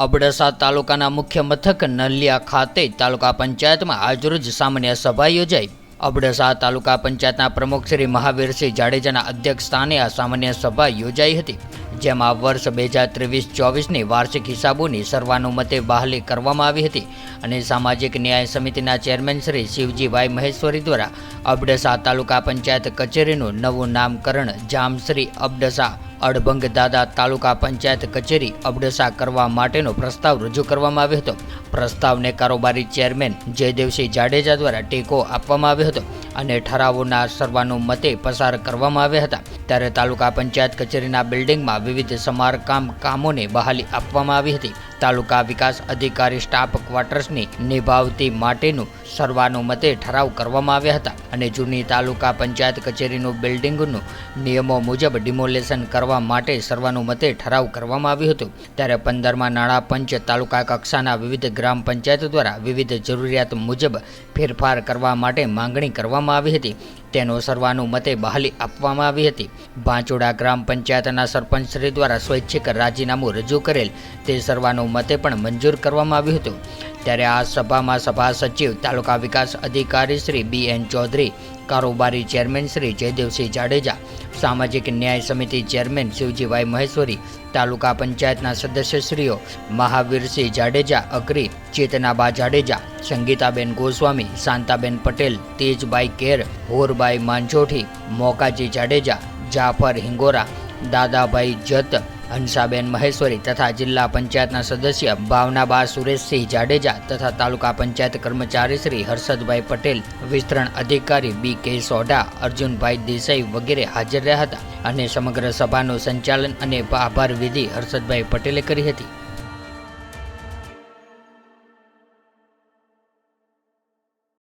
અબડાસા તાલુકાના મુખ્ય મથક નલિયા ખાતે તાલુકા પંચાયતમાં આજરોજ સામાન્ય સભા યોજાઈ. અબડાસા તાલુકા પંચાયતના પ્રમુખ શ્રી મહાવીરસિંહ જાડેજાના અધ્યક્ષ સ્થાને આ સામાન્ય સભા યોજાઈ હતી. જેમાં વર્ષ બે હજાર ત્રેવીસ, ચોવીસની વાર્ષિક હિસાબોની સર્વાનુમતે બહાલી કરવામાં આવી હતી અને સામાજિક ન્યાય સમિતિના ચેરમેન શ્રી શિવજીભાઈ મહેશ્વરી દ્વારા અબડસા તાલુકા પંચાયત કચેરીનું નવું નામકરણ જામશ્રી અબડસા અડભંગ દાદા તાલુકા પંચાયત કચેરી અબડસા કરવા માટેનો પ્રસ્તાવ રજૂ કરવામાં આવ્યો હતો. પ્રસ્તાવને કારોબારી ચેરમેન જયદેવસિંહ જાડેજા દ્વારા ટેકો આપવામાં આવ્યો હતો. અને ઠરાવોના સર્વાનુમતે પસાર કરવામાં આવ્યા હતા. ત્યારે તાલુકા પંચાયત કચેરીના બિલ્ડિંગમાં વિવિધ સમારકામ કામોને બહાલી આપવામાં આવી હતી. તાલુકા વિકાસ અધિકારી સ્ટાફ ક્વાર્ટર્સની નિભાવતી માટેનું સર્વાનુમતે ઠરાવ કરવામાં આવ્યા હતા અને જૂની તાલુકા પંચાયત કચેરીનું બિલ્ડિંગનું નિયમો મુજબ ડિમોલેશન કરવા માટે સર્વાનુમતે ઠરાવ કરવામાં આવ્યું હતું. ત્યારે પંદરમાં નાણાં પંચ તાલુકા કક્ષાના વિવિધ ગ્રામ પંચાયત દ્વારા વિવિધ જરૂરિયાત મુજબ ફેરફાર કરવા માટે માંગણી કરવામાં આવી હતી. તેનો સર્વાનુમતે બહાલી આપવામાં આવી હતી. ભાંચોડા ગ્રામ પંચાયતના સરપંચશ્રી દ્વારા સ્વૈચ્છિક રાજીનામું રજૂ કરેલ તે સર્વાનુમતે પણ મંજૂર કરવામાં આવ્યું હતું. ત્યારે આ સભામાં સભા સચિવ, તાલુકા વિકાસ અધિકારી શ્રી બી એન ચૌધરી, કારોબારી ચેરમેન શ્રી જયદેવસિંહ જાડેજા, સામાજિક ન્યાય સમિતિ ચેરમેન શિવજીભાઈ મહેશ્વરી, તાલુકા પંચાયતના સદસ્યશ્રીઓ મહાવીરસિંહ જાડેજા અગ્રી ચેતનાબા જાડેજા, સંગીતાબેન ગોસ્વામી, શાંતાબેન પટેલ તેજભાઈ કેર, હોરબાઈ માંજોઠી, મોકાજી જાડેજા, જાફર હિંગોરા, દાદાભાઈ જત હંસાબેન મહેશ્વરી તથા જિલ્લા પંચાયતના સદસ્ય ભાવનાબા સુરેશસિંહ જાડેજા તથા તાલુકા પંચાયત કર્મચારી શ્રી હર્ષદભાઈ પટેલ, વિસ્તરણ અધિકારી બી કે સોઢા, અર્જુનભાઈ દેસાઈ વગેરે હાજર રહ્યા હતા અને સમગ્ર સભાનું સંચાલન અને આભાર વિધિ હર્ષદભાઈ પટેલે કરી હતી.